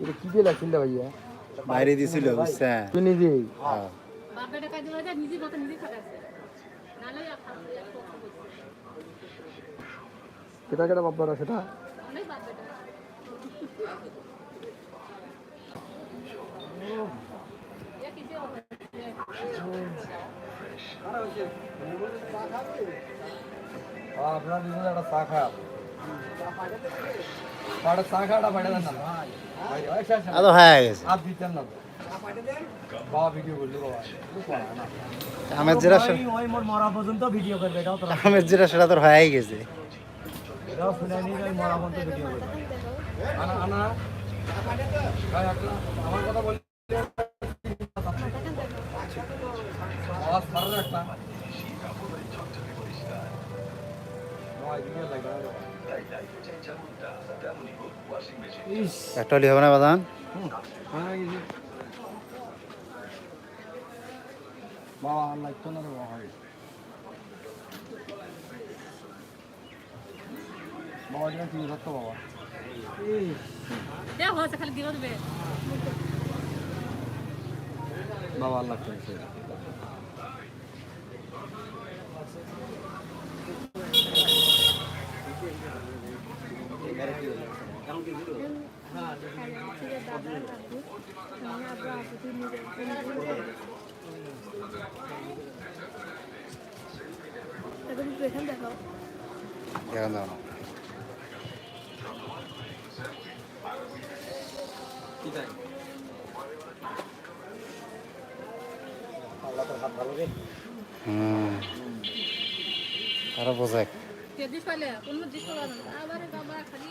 এটা কি দিয়ে লাগছিল ভাইয়া বাইরে দিছিল বুঝছেন তুই হ্যাঁ। নিজে মতো নিজে। কেটা কেটা বাপ্পারা সেটা অনেক আপনার দুজন একটা চা খাও আদো হয়ে গেছে আর আমের তো আমের যেটা সেটা তোর হয়ে গেছে এটাও শুনে নি একটা হলে হবে না বাদান বাবা আর লাগতো না রে বাবা হয়ে গেছে বাবা যেন তুমি ধরতো বাবা দেখ হচ্ছে খালি দিব দেবে বাবা আর লাগতো না দেখেন দাও আরও কোনো আবার বাবা খালি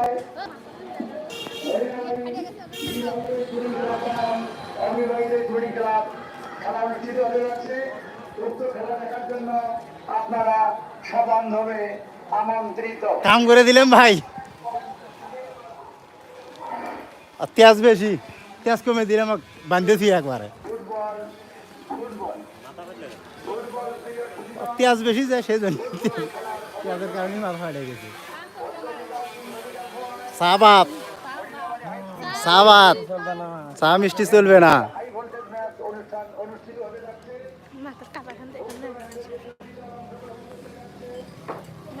খেলা অনুষ্ঠিত হতে যাচ্ছে। উক্ত খেলা দেখার জন্য আপনারা সবান্ধবে আমন্ত্রিত। কাম করে দিলাম ভাই। আর তেজ বেশি। তেজ কমে দিলাম বান্ধেছি একবারে। তেজ বেশি যায় সেই জন্য তেজের কারণে মাথা ফাটে গেছে। চা ভাত চা মিষ্টি চলবে না হাই ভোল্টেজ ম্যাচ অনুষ্ঠান অনুষ্ঠিত হতে যাচ্ছে মাথার টাকা খান দেখুন না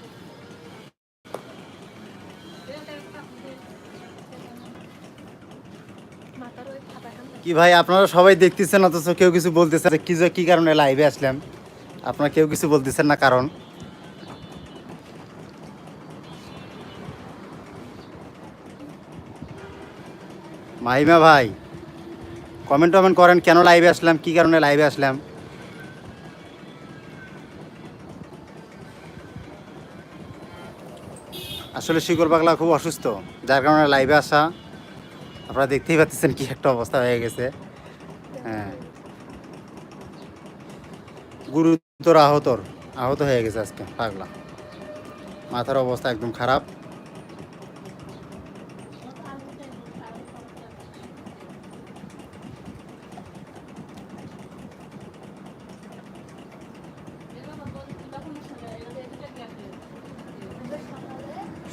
কি ভাই, আপনারা সবাই দেখতেছেন অথচ কেউ কিছু বলতেছেন না। কি কি কারণে লাইভে আসলাম? আপনারা কেউ কিছু বলতেছেন না কারণ? মাহিমা ভাই কমেন্ট টমেন্ট করেন কেন লাইভে আসলাম, কি কারণে লাইভে আসলাম? আসলে শিকড় পাগলা খুব অসুস্থ, যার কারণে লাইভে আসা আপনারা দেখতেই পাচ্ছেন কি একটা অবস্থা হয়ে গেছে। হ্যাঁ। গুরুতর আহতর আহত হয়ে গেছে আজকে, পাগলা। মাথার অবস্থা একদম খারাপ।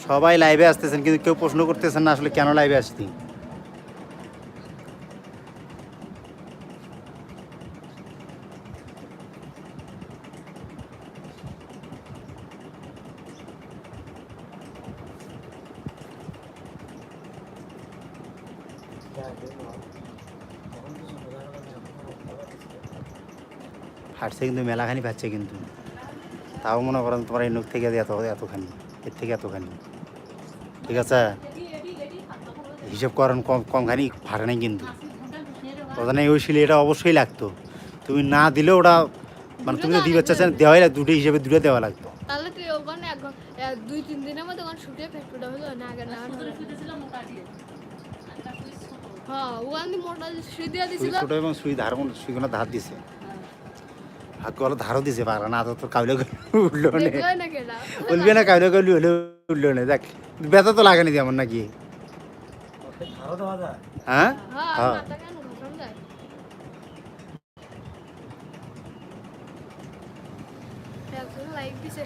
সবাই লাইভে আসতেছেন, কিন্তু কেউ প্রশ্ন করতেছেন না, আসলে কেন লাইভে আসছি? হাঁটছে কিন্তু, মেলাখানি পাচ্ছে কিন্তু। তাও মনে করেন তোমার এই নখ থেকে এত, এতখানি, এর থেকে এতখানি। ঠিক আছে? হিসেব করেন কম, কমখানি ফাটে নাই কিন্তু। ওখানে ওই শিলে এটা অবশ্যই লাগতো। তুমি না দিলে ওটা মানে তুমি তো দিবে চাচ্ছেন দেওয়াই লাগতো, দুটো হিসেবে দুটো দেওয়া লাগতো। দুই, তিন দিনের মধ্যে হলো না। হ্যাঁ ওখান দিয়ে মোটা শুই দিয়ে দিছিল। ছোটো এবং সুই ধার সুইগুলো ধার দিছে। ভাগ্য হলো ধারও দিছে পারা না তো তোর কাউলে উঠল না। বলবি না কাউলে কাউলি হলে উঠল না। দেখ ব্যথা তো লাগেনি যেমন নাকি। হ্যাঁ? হ্যাঁ হ্যাঁ। লাইক দিছে।